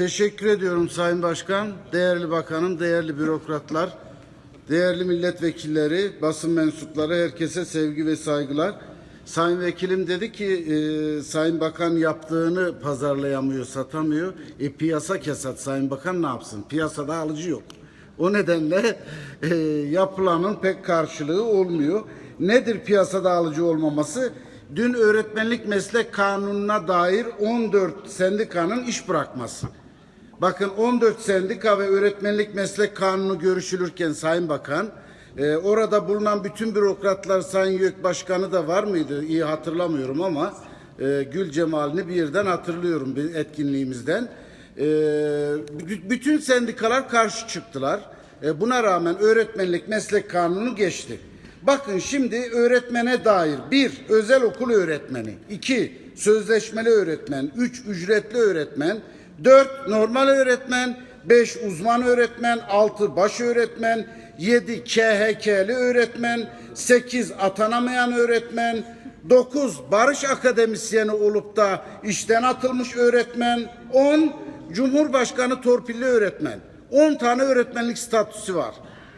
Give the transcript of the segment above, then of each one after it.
Teşekkür ediyorum Sayın Başkan, değerli bakanım, değerli bürokratlar, değerli milletvekilleri, basın mensupları, herkese sevgi ve saygılar. Sayın Vekilim dedi ki e, Sayın Bakan yaptığını pazarlayamıyor, satamıyor. E, piyasa kesat Sayın Bakan ne yapsın? Piyasada alıcı yok. O nedenle e, yapılanın pek karşılığı olmuyor. Nedir piyasada alıcı olmaması? Dün öğretmenlik meslek kanununa dair 14 sendikanın iş bırakması. Bakın 14 sendika ve öğretmenlik meslek kanunu görüşülürken Sayın Bakan e, orada bulunan bütün bürokratlar Sayın YÖK Başkanı da var mıydı? İyi hatırlamıyorum ama e, Gül Cemal'ini bir yerden hatırlıyorum bir etkinliğimizden. E, bütün sendikalar karşı çıktılar. E, buna rağmen öğretmenlik meslek kanunu geçti. Bakın şimdi öğretmene dair bir özel okul öğretmeni, iki sözleşmeli öğretmen, üç ücretli öğretmen, dört normal öğretmen, beş uzman öğretmen, altı baş öğretmen, yedi KHK'li öğretmen, sekiz atanamayan öğretmen, dokuz barış akademisyeni olup da işten atılmış öğretmen, on Cumhurbaşkanı torpilli öğretmen. 10 tane öğretmenlik statüsü var.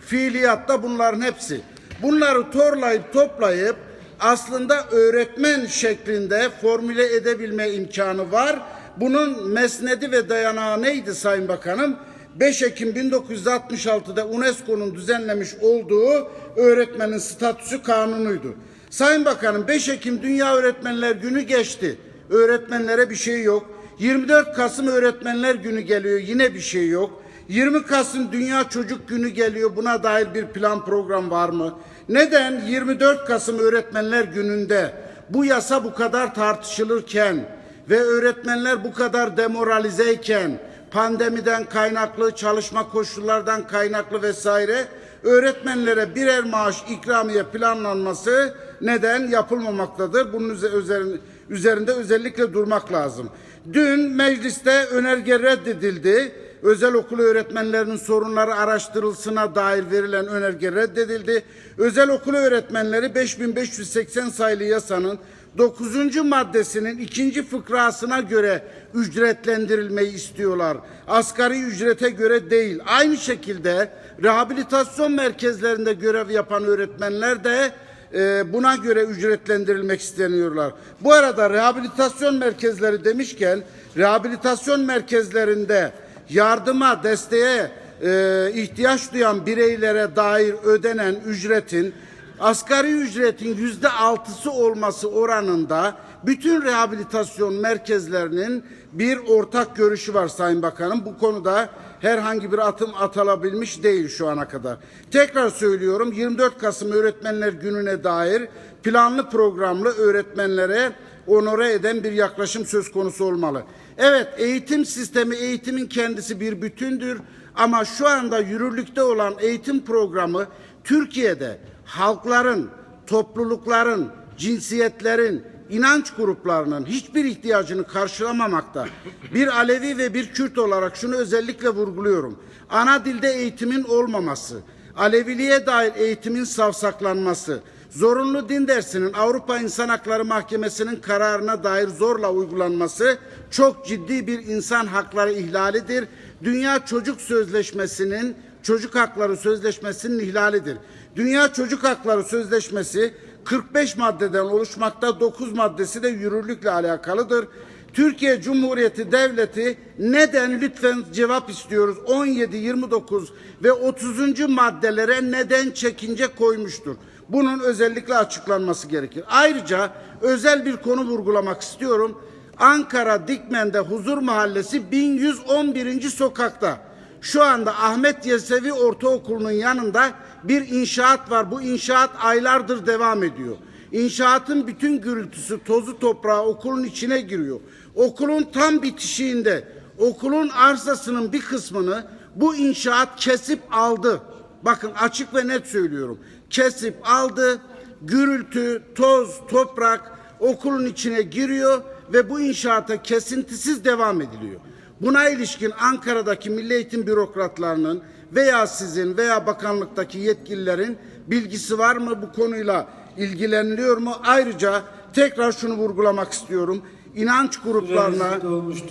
Fiiliyatta bunların hepsi. Bunları torlayıp toplayıp aslında öğretmen şeklinde formüle edebilme imkanı var. Bunun mesnedi ve dayanağı neydi Sayın Bakanım? 5 Ekim 1966'da UNESCO'nun düzenlemiş olduğu öğretmenin statüsü kanunuydu. Sayın Bakanım 5 Ekim Dünya Öğretmenler Günü geçti. Öğretmenlere bir şey yok. 24 Kasım Öğretmenler Günü geliyor yine bir şey yok. 20 Kasım Dünya Çocuk Günü geliyor. Buna dair bir plan program var mı? Neden 24 Kasım Öğretmenler Günü'nde bu yasa bu kadar tartışılırken ve öğretmenler bu kadar demoralizeyken pandemiden kaynaklı, çalışma koşullardan kaynaklı vesaire öğretmenlere birer maaş ikramiye planlanması neden yapılmamaktadır? Bunun üze- üzerine, üzerinde özellikle durmak lazım. Dün mecliste önerge reddedildi. Özel okul öğretmenlerinin sorunları araştırılsına dair verilen önerge reddedildi. Özel okul öğretmenleri 5580 sayılı yasanın 9. maddesinin ikinci fıkrasına göre ücretlendirilmeyi istiyorlar. Asgari ücrete göre değil. Aynı şekilde rehabilitasyon merkezlerinde görev yapan öğretmenler de e, buna göre ücretlendirilmek isteniyorlar. Bu arada rehabilitasyon merkezleri demişken rehabilitasyon merkezlerinde yardıma, desteğe e, ihtiyaç duyan bireylere dair ödenen ücretin asgari ücretin yüzde altısı olması oranında bütün rehabilitasyon merkezlerinin bir ortak görüşü var Sayın Bakanım. Bu konuda herhangi bir atım atılabilmiş değil şu ana kadar. Tekrar söylüyorum 24 Kasım Öğretmenler Günü'ne dair planlı programlı öğretmenlere onore eden bir yaklaşım söz konusu olmalı. Evet eğitim sistemi eğitimin kendisi bir bütündür ama şu anda yürürlükte olan eğitim programı Türkiye'de halkların, toplulukların, cinsiyetlerin, inanç gruplarının hiçbir ihtiyacını karşılamamakta. Bir Alevi ve bir Kürt olarak şunu özellikle vurguluyorum. Ana dilde eğitimin olmaması, Aleviliğe dair eğitimin savsaklanması, zorunlu din dersinin Avrupa İnsan Hakları Mahkemesi'nin kararına dair zorla uygulanması çok ciddi bir insan hakları ihlalidir. Dünya Çocuk Sözleşmesi'nin Çocuk Hakları Sözleşmesi'nin ihlalidir. Dünya Çocuk Hakları Sözleşmesi 45 maddeden oluşmakta 9 maddesi de yürürlükle alakalıdır. Türkiye Cumhuriyeti Devleti neden lütfen cevap istiyoruz 17, 29 ve 30. maddelere neden çekince koymuştur? Bunun özellikle açıklanması gerekir. Ayrıca özel bir konu vurgulamak istiyorum. Ankara Dikmen'de Huzur Mahallesi 1111. sokakta. Şu anda Ahmet Yesevi Ortaokulu'nun yanında bir inşaat var. Bu inşaat aylardır devam ediyor. İnşaatın bütün gürültüsü, tozu toprağı okulun içine giriyor. Okulun tam bitişiğinde okulun arsasının bir kısmını bu inşaat kesip aldı. Bakın açık ve net söylüyorum. Kesip aldı. Gürültü, toz, toprak okulun içine giriyor ve bu inşaata kesintisiz devam ediliyor. Buna ilişkin Ankara'daki milli eğitim bürokratlarının veya sizin veya bakanlıktaki yetkililerin bilgisi var mı bu konuyla ilgileniliyor mu? Ayrıca tekrar şunu vurgulamak istiyorum. inanç gruplarına,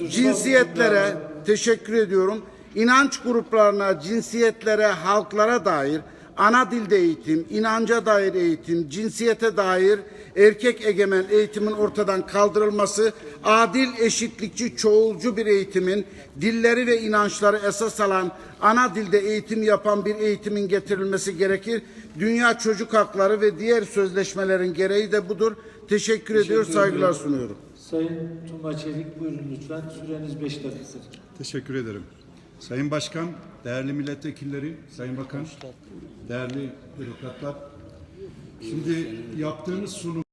cinsiyetlere teşekkür ediyorum. İnanç gruplarına, cinsiyetlere, halklara dair ana dilde eğitim, inanca dair eğitim, cinsiyete dair erkek egemen eğitimin ortadan kaldırılması, adil, eşitlikçi, çoğulcu bir eğitimin dilleri ve inançları esas alan ana dilde eğitim yapan bir eğitimin getirilmesi gerekir. Dünya Çocuk Hakları ve diğer sözleşmelerin gereği de budur. Teşekkür, ediyor, saygılar ediyorum. sunuyorum. Sayın Tuma Çelik buyurun lütfen. Süreniz 5 dakikadır. Teşekkür ederim. Sayın Başkan, değerli milletvekilleri, Sayın Bakan, değerli bürokratlar. Şimdi yaptığımız sunum